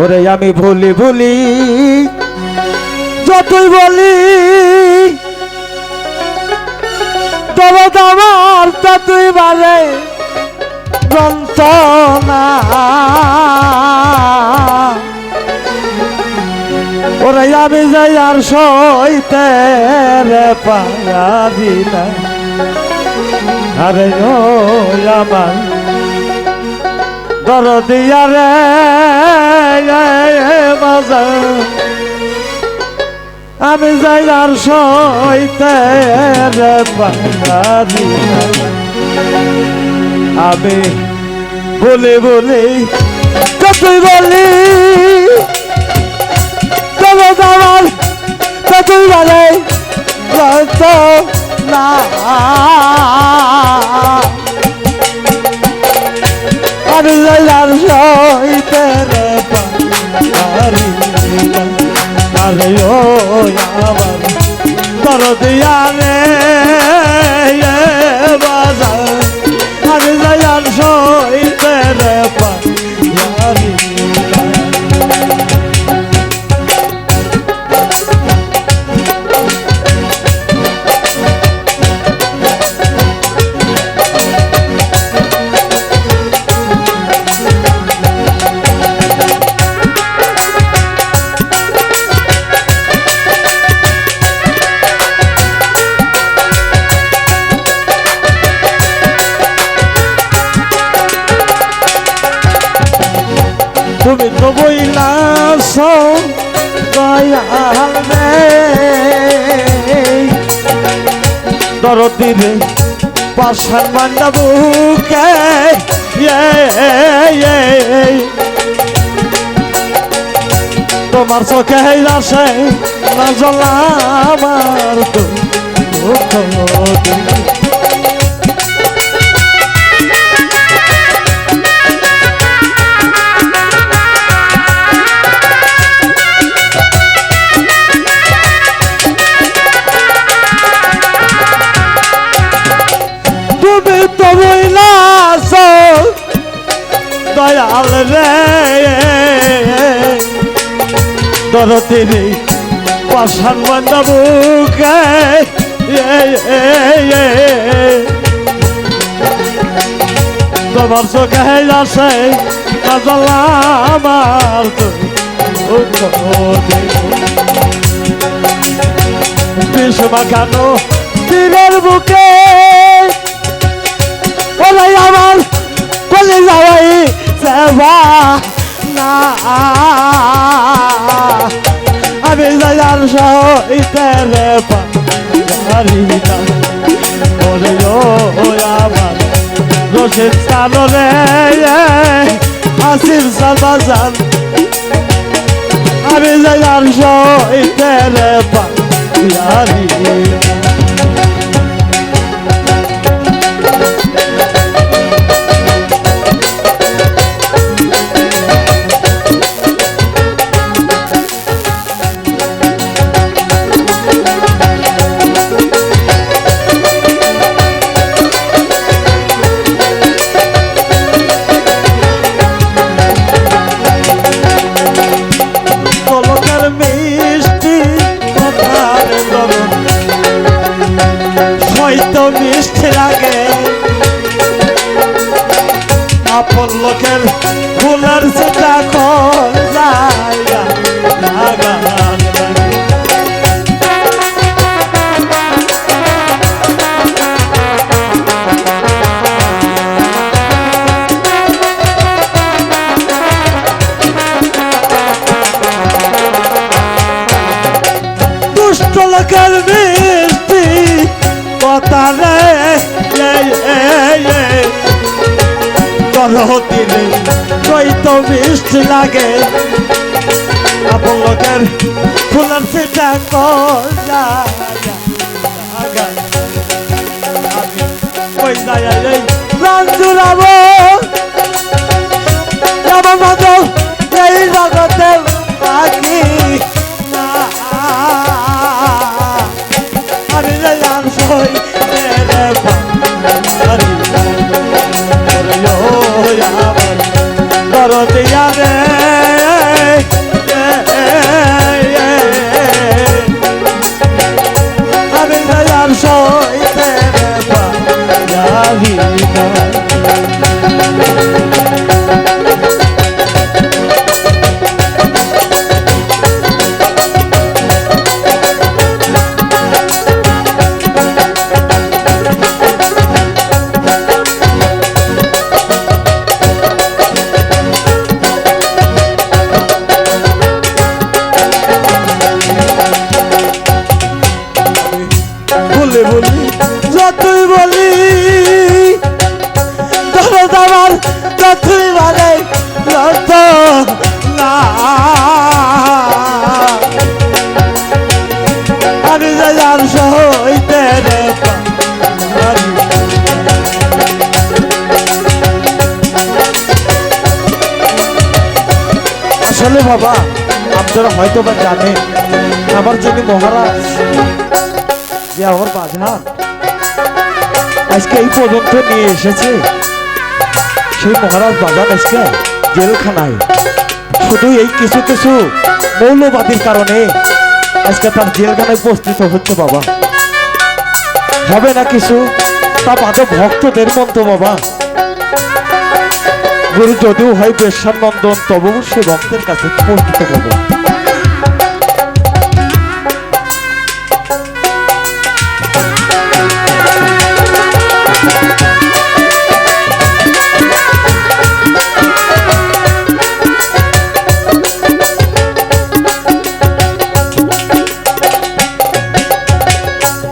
ওরে আমি ভুলি ভুলি, যতই বলি, তবে আমার ততই বারে যন্ত্রণা। ওরে আমি যাই আর সইতে রে পারি না আরে ও আমার দরদিয়া রে আমি যাই আর সইতে রে আমি বলি বলি কতই বলি তবে আমার কতই বলে আমি লাইলার সইতে রে পারি। আরে আমার দরদিয়া রে বাজার আমি লাইলার সইতে তো বইলাস দয়াল রে পাশান মান্ডা বুকে। তোমার চোখে আসে না জ্বলা আমার দুঃখ দয়াল রে। দরতিরি পাশান বান্ধা বুকে। তোমার চোখে আসে আমার বিষ বুকে? আমার কলে যাওয়াই সেবা না। আমি যাইয়ার সহিতে রে ওরে আমার রশিদ সান রে। আসির সাবাজান আমি যাইয়ার সহিতে রে পারি মিষ্টি লাগে। আপন লোকের কথা রে দিলে তো মিষ্টি লাগে। আপন লোকের ফুলের সেটা কলা ওই যায় রান জুড়াবো ভাবিবা বাবা, আপনারা হয়তো বা জানেন, আমার জন্য মহারাজ, যে আমার বাজার আজকে এই পর্যন্ত নিয়ে এসেছে, সেই মহারাজ বাজার আজকে জেলখানায়। শুধু এই কিছু কিছু মৌলবাদীর কারণে আজকে তার জেলখানায় উপস্থিত হচ্ছে বাবা। হবে না কিছু? তা বাদে ভক্তদের মতো বাবা। গুরু যদিও হয় বেশ্যার নন্দন তবু সে ভক্তের কাছে পৌঁছিত বাবা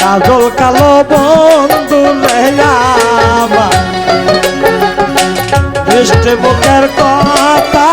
কাজল কালো বন্ধু দৃষ্টি বুকের কথা